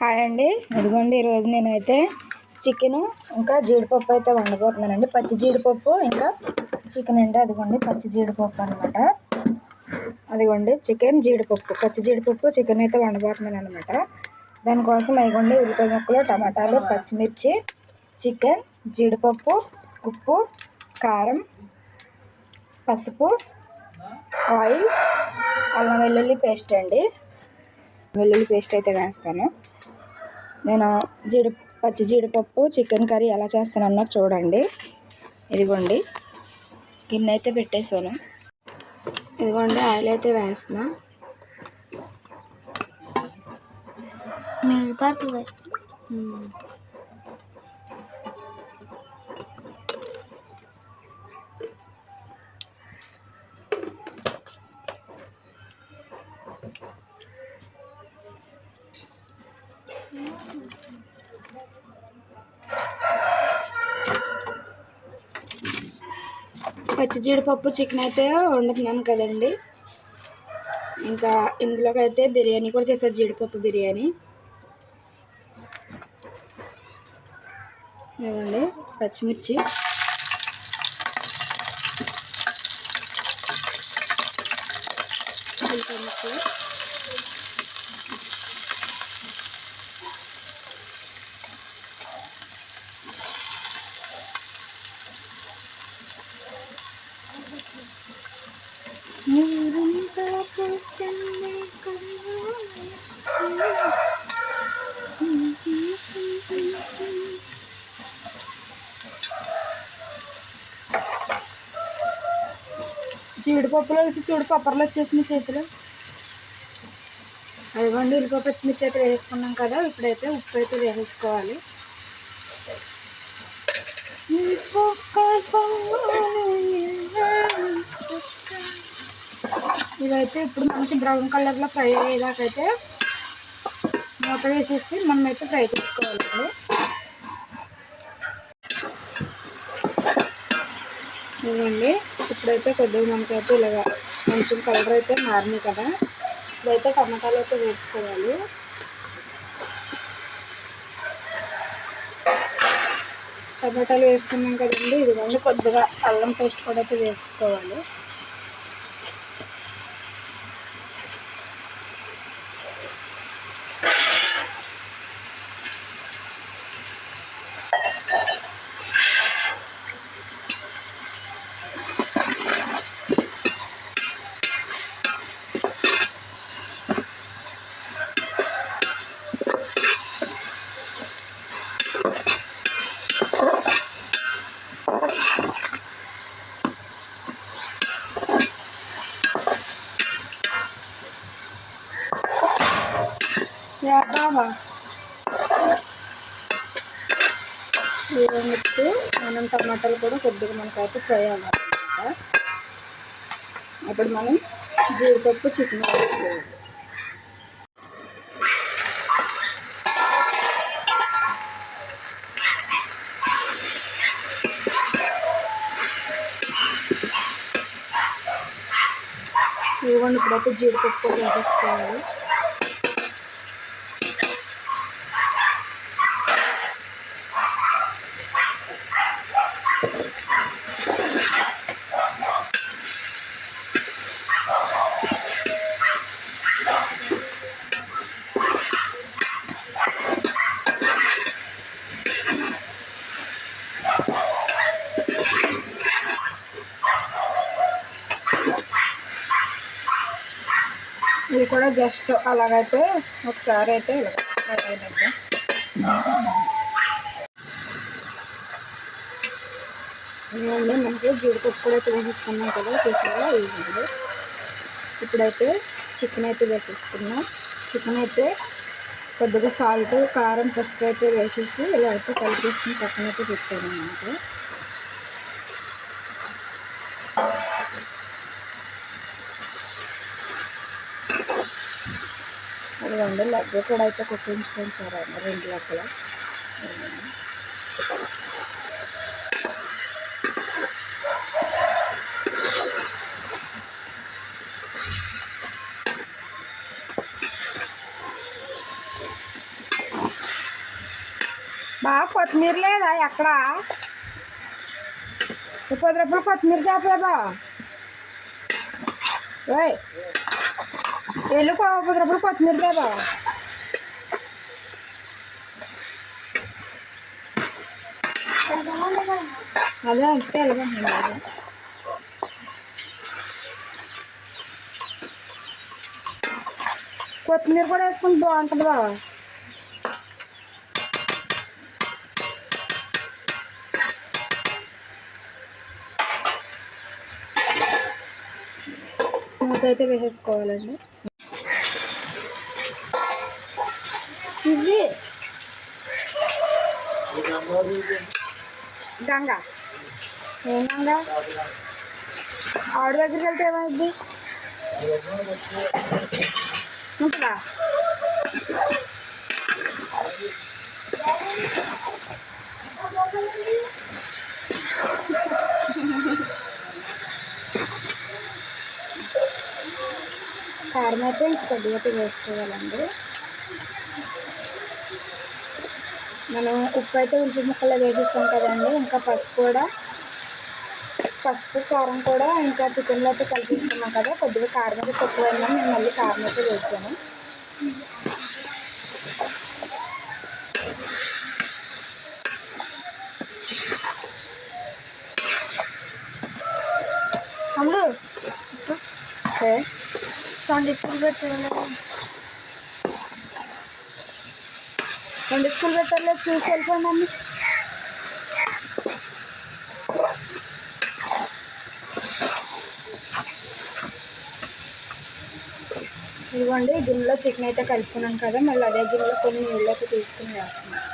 Hi అండి. ఇదిగోండి ఈరోజు నేనైతే చికెన్ ఇంకా జీడిపప్పు అయితే వండబోతున్నానండి. పచ్చి జీడిపప్పు ఇంకా చికెన్ అండి. అదిగోండి పచ్చి జీడిపప్పు అనమాట అదిగోండి చికెన్ జీడిపప్పు. పచ్చి జీడిపప్పు చికెన్ అయితే వండబోతున్నాను అనమాట దానికోసం అయిగోండి ఉల్లిపాయ ముక్కలు టమాటాలు పచ్చిమిర్చి చికెన్ జీడిపప్పు ఉప్పు కారం పసుపు ఆయిల్ అల్లం వెల్లుల్లి పేస్ట్ అండి. వెల్లుల్లి పేస్ట్ అయితే వేస్తాను. నేను జీడి పచ్చి జీడిపప్పు చికెన్ కర్రీ ఎలా చేస్తానన్నా చూడండి. ఇదిగోండి. గిన్నె అయితే పెట్టేశాను. ఇదిగోండి ఆయిల్ అయితే వేస్తున్నా పడుతుంది పచ్చి జీడిపప్పు చికెన్ అయితే వండుతున్నాను కదండి. ఇంకా ఇందులోకి అయితే బిర్యానీ కూడా చేశారు జీడిపప్పు బిర్యానీ. ఇవ్వండి పచ్చిమిర్చి ఉల్లిపాయ ముక్కలు జీడిపప్పులో వేసి చూడు కొబ్బరిలో వచ్చేసింది చేతిలో. అదిగోండి ఉల్లిపాయ పచ్చిమిర్చి అయితే వేసుకున్నాం కదా ఇప్పుడైతే ఉప్పు అయితే వేసేసుకోవాలి. ఇదైతే ఇప్పుడు మనకి బ్రౌన్ కలర్లో ఫ్రై అయ్యేదాకైతే మూత వేసేసి మనం అయితే ఫ్రై చేసుకోవాలండి ఇవ్వండి. ఇప్పుడైతే కొద్దిగా మనకైతే ఇలాగా కొంచెం కలర్ అయితే మారినాయి కదా. ఇప్పుడైతే టమాటాలు అయితే వేసుకోవాలి. టమాటాలు వేసుకున్నాం కదండి. ఇదిగోండి కొద్దిగా అల్లం పేస్ట్ కూడా అయితే వేసుకోవాలి బాబా ఇవన్నీ మనం టమాటాలు కూడా కొద్దిగా మనకైతే ఫ్రై అవ్వాలన్నమాట అప్పుడు మనం జీడిపప్పు చికెన్ వేసుకోవాలి. ఇవ్వండి ఇప్పుడైతే జీడిపప్పు వేసుకోవాలి. కూడా జస్ట్ అలాగైతే ఒకసారి అయితే ఇలా ఫ్రై మనకి జీడిపప్పు కూడా అయితే వేసేసుకున్నాం కదా చూసారా ఇవ్వండి ఇప్పుడైతే చికెన్ అయితే వేసేసుకున్నాం చికెన్ అయితే కొద్దిగా సాల్ట్ కారం పసుపు అయితే వేసేసి ఇలా అయితే కలిపేసుకుని పక్కన అయితే పెట్టాను అన్నమాట అదిగోండి లెగ్ కూడా అయితే కుట్టించుకొని సార్ రెండు లెక్కలు బా కొత్తిమీర లేదా ఎక్కడ ఓ పది రూపాయలు కొత్తిమీర చేపలేదా ఓయ్ ఎల్లు పో, కొత్తిమీర లేదా అదే అంటే వెళ్ళగండి కొత్తిమీర కూడా వేసుకుంటే బాగుంటుంది బాబా మూత అయితే వేసేసుకోవాలండి ఇవి గంగ. ఏం గంగ? ఆవిడ దగ్గరికి వెళ్తే ఏమైంది? ఉంటుందా? కారం అయితే ఇంక కొద్దిగా వేసుకోవాలండి మనం ఉప్పు అయితే ఉల్లి ముక్కలు వేసిస్తాం కదండి. ఇంకా పసుపు కూడా పసుపు కారం కూడా ఇంకా చికెన్లో అయితే కలిపిస్తున్నాం కదా. కొద్దిగా కారం అయితే తక్కువైందని నేను మళ్ళీ కారం అయితే వేసాను. అమ్ముడు ఓకే రెండు స్కూల్ పెట్టాలి రెండు స్కూల్ పెట్టాలో చూసి వెళ్ళిపోండి అమ్మ ఇదిగోండి గిన్నెలో చికెన్ అయితే కలుపుకున్నాం కదా మళ్ళీ అదే గిన్నెలో కొన్ని నీళ్ళకి తీసుకుని వేస్తున్నాం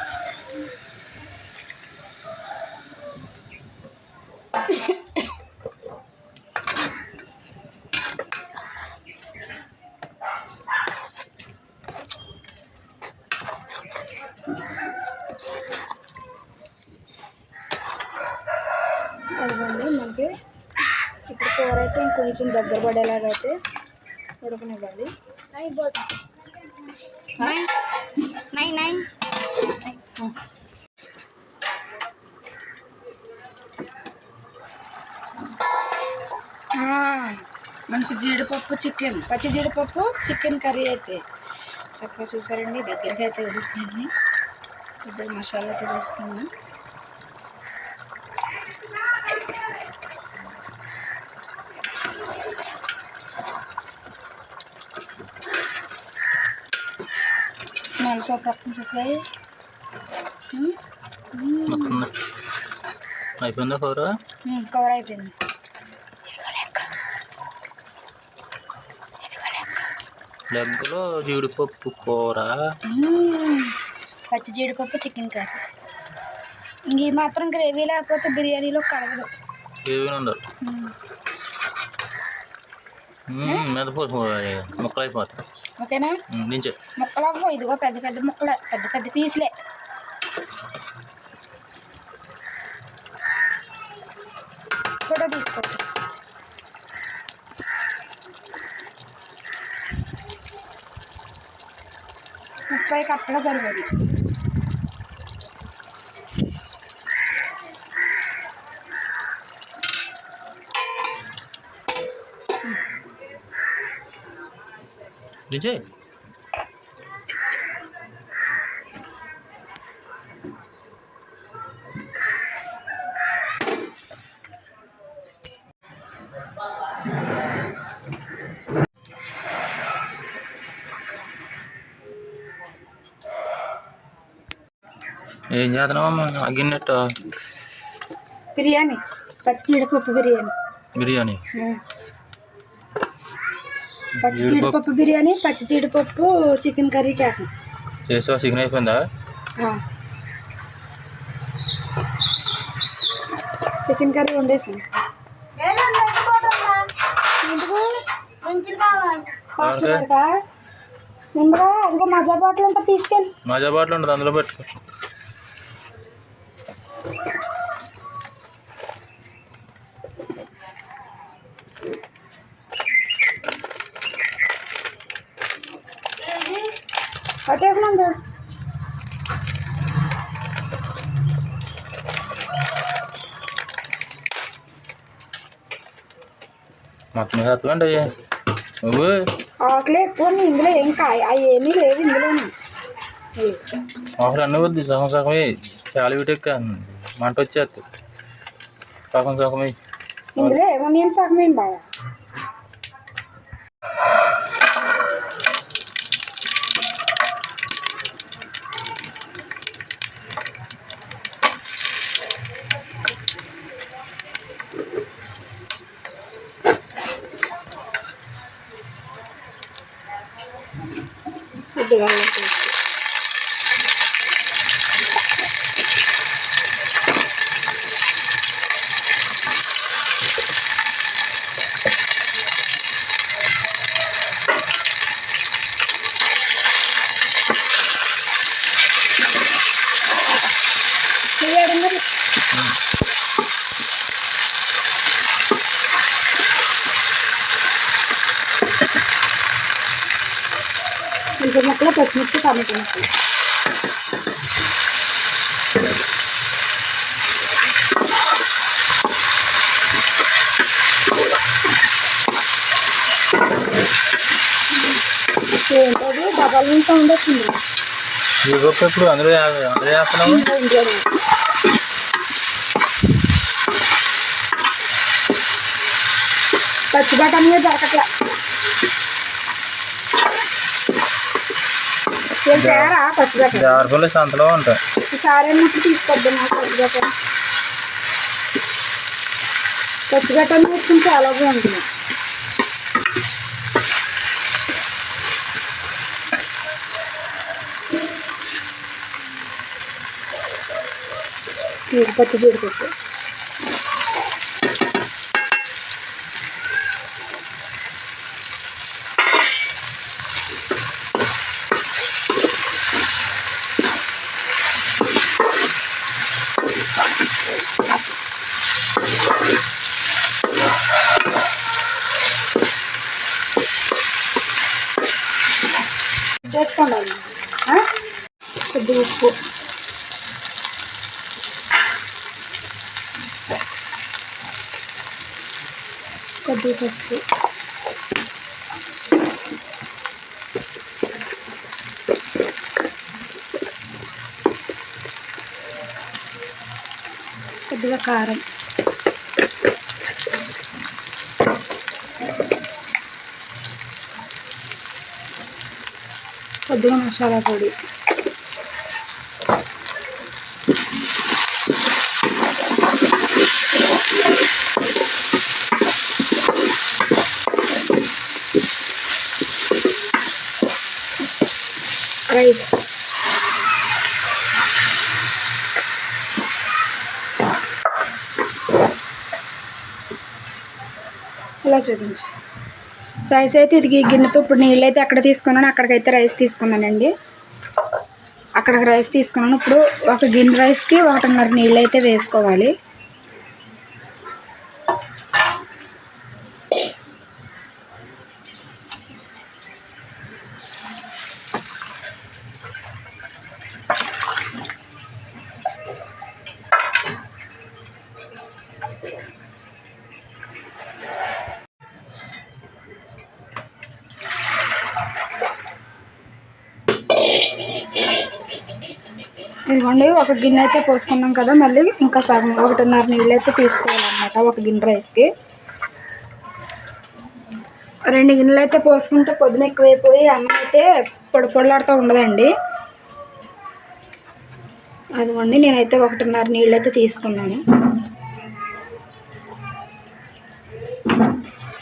అదిగోండి మనకి ఇప్పుడు కూర ఇంకొంచెం దగ్గర పడేలాగా అయితే ఉడకనివ్వాలి మనకి జీడిపప్పు చికెన్ పచ్చి జీడిపప్పు చికెన్ కర్రీ అయితే. చక్కగా చూసారండి దగ్గరికి అయితే ఉడుకుతుంది. కొద్దిగా మసాలా అయితే వేసుకున్నాం సూపర్ వస్తుంది చూసాయి అయిపోయిందా కూర కవర్ అయిపోయింది లెగ్గలో జీడిపప్పు కూర. పచ్చి జీడిపప్పు చికెన్ కర్రీ. ఇంక మాత్రం గ్రేవీ లేకపోతే బిర్యానీలో కలగదు ఏవి ఉండదు. మెదపోసు ముక్కలు అయిపోతాయి. ఓకేనా? ముక్కలు అవ్వవు ఇదిగో పెద్ద పెద్ద ముక్కలే పెద్ద పెద్ద పీసులే. ఫోటో తీసుకో. ముప్పై కరెక్ట్గా సరిపోదు దించే ఏం చేస్తున్నావమ్మా అగ్గినట్ట బిర్యానీ పచ్చి జీడిపప్పు బిర్యానీ బిర్యానీ మ్మ్. పచ్చి జీడిపప్పు బిర్యానీ పచ్చి జీడిపప్పు చికెన్ కర్రీ చేస్తాం. చేసావా? చికెన్ అయిపోయిందా? చికెన్ కర్రీ వండేసాం. ఎందుకు? బాటిల్ పెడతా ముందుగా అదిగో మజా బాటిల్ ఉంటా తీసుకెళ్ళి. మజా బాటిల్ ఉంటుంది అందులో పెట్టుకో. Oke, semangat. Mati melihat tuan ya. Oke. Oh, Oke, lihat tuan ini beli yang kaya. Ayo, ini lihat ini beli. Oh, dan nubut kan. Mantap chat. Pakon sama. Ini beli, mau nih yang sama. పచ్చిమిర్చి టమాటా ముక్కలు ఏంటది double sound వచ్చింది జీడిపప్పు ఇప్పుడు అందులో వే- అందులో వేస్తున్నాము ఇంట్లోనే. పచ్చి బఠానీ దొరకట్లే ఏం తేరా పచ్చి బఠానీ జాగ్రత్తలు సంతలో ఉంటాయి ఈసారి నుంచి తీసుకొద్దు నాకు పచ్చి బఠానీ పచ్చి బఠానీ తీసుకుంటే చాలా బాగుంటుంది ఇది పచ్చి జీడిపప్పు చేసుకోండి అమ్మ. ఆ? కొద్దిగా ఉప్పు కొద్దిగా పసుపు. కొద్దిగా కారం. కొద్దిగా మసాలా పొడి. రైస్ ఇలా చూపించు. రైస్ అయితే ఇది గిన్నెతో ఇప్పుడు నీళ్ళు అయితే ఎక్కడ తీసుకున్నాను అక్కడికైతే రైస్ తీసుకున్నానండి. అక్కడికి రైస్ తీసుకున్నాను. ఇప్పుడు ఒక గిన్నె రైస్కి ఒకటిన్నర నీళ్ళు అయితే వేసుకోవాలి. ఇవ్వండి ఒక గిన్నె అయితే పోసుకున్నాం కదా మళ్ళీ. ఇంకా సగం ఒకటిన్నర నీళ్ళు అయితే తీసుకోవాలన్నమాట ఒక గిన్నె రైస్కి. రెండు గిన్నెలు అయితే పోసుకుంటే పొద్దున ఎక్కువైపోయి అన్నం అయితే పొడి పొడలాడుతూ ఉండదండి. అదిగోండి నేనైతే ఒకటిన్నర నీళ్ళు అయితే తీసుకున్నాను.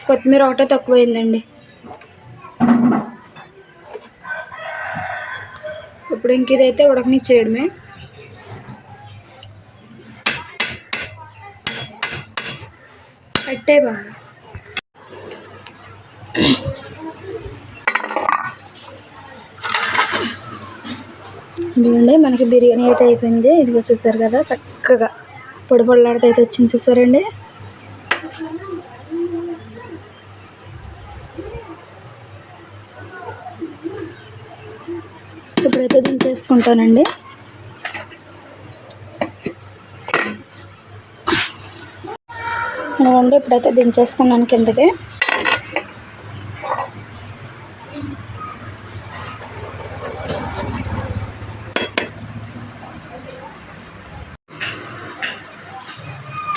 కొత్తిమీర ఒకటే తక్కువైందండి. ఇప్పుడు ఇంక ఇదైతే ఉడకనిచ్చేయడమే. కట్టే బాగా ఇదిగోండి మనకి బిర్యానీ అయితే అయిపోయింది. ఇదిగో చూసారు కదా చక్కగా పొడి పొడలాడితే అయితే వచ్చింది చూసారండి. ఇప్పుడైతే చేసుకుంటానండి ఉండి ఇప్పుడైతే దించేసుకున్నాను కిందకి.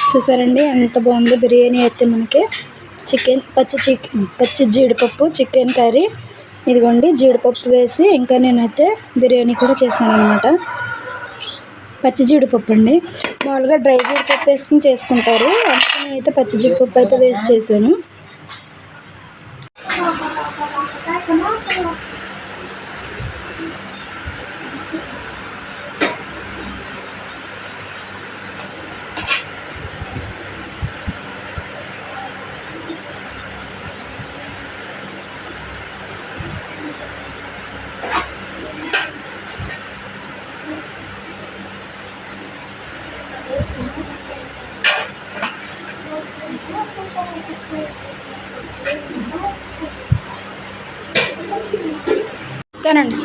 చూసారండి ఎంత బాగుంది బిర్యానీ అయితే మనకి. చికెన్ పచ్చి చికెన్ పచ్చి జీడిపప్పు చికెన్ కర్రీ. ఇదిగోండి జీడిపప్పు వేసి ఇంకా నేనైతే బిర్యానీ కూడా చేశాను అనమాట పచ్చి జీడిపప్పు అండి. మామూలుగా డ్రై జీడిపప్పు వేసుకుని చేసుకుంటారు. అందుకే నేనైతే పచ్చి జీడిపప్పు అయితే వేస్ట్ చేశాను. తినండి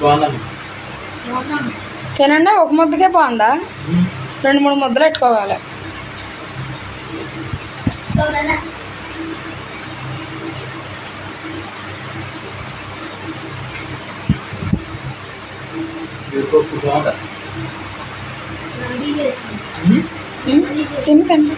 బాగుందండి తినండి? ఒక ముద్దకే బాగుందా? రెండు మూడు ముద్దలు పెట్టుకోవాలి. తిని తిండి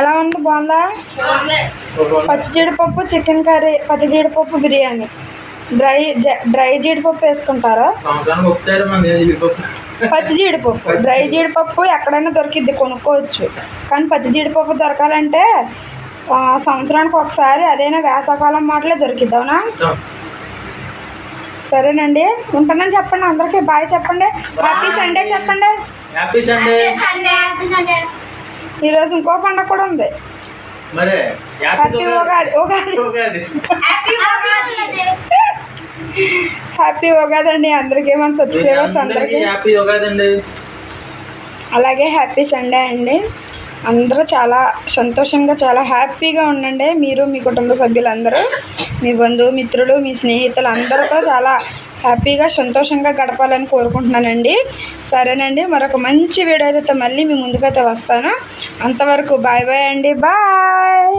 ఎలా ఉంది? బాగుందా? పచ్చి జీడిపప్పు చికెన్ కర్రీ పచ్చి జీడిపప్పు బిర్యానీ. డ్రై డ్రై జీడిపప్పు వేసుకుంటారా? పచ్చి జీడిపప్పు. డ్రై జీడిపప్పు ఎక్కడైనా దొరికిద్ది కొనుక్కోవచ్చు. కానీ పచ్చి జీడిపప్పు దొరకాలంటే సంవత్సరానికి ఒకసారి అదైనా వేసవకాలం మాటలే దొరికిద్ది అవునా? సరేనండి. ఉంటానని చెప్పండి అందరికీ బాయ్ చెప్పండి. హ్యాపీ సండే చెప్పండి. Happy Sunday Sunday happy Sunday ఈరోజు ఇంకో పండగ కూడా ఉంది. మరి happy Ugadi happy Ugadi happy Ugadi అండి అందరికీ మన సబ్స్క్రైబర్స్ అందరికీ హ్యాపీ ఉగాది అండి అలాగే హ్యాపీ సండే అండి. అందరూ చాలా సంతోషంగా చాలా హ్యాపీగా ఉండండి. మీరు మీ కుటుంబ సభ్యులందరూ మీ బంధుమిత్రులు మీ స్నేహితులు అందరితో చాలా హ్యాపీగా సంతోషంగా గడపాలని కోరుకుంటున్నానండి. సరేనండి మరొక మంచి వీడియో అయితే మళ్ళీ మీ ముందుకైతే వస్తాను. అంతవరకు బాయ్ బాయ్ అండి. బాయ్.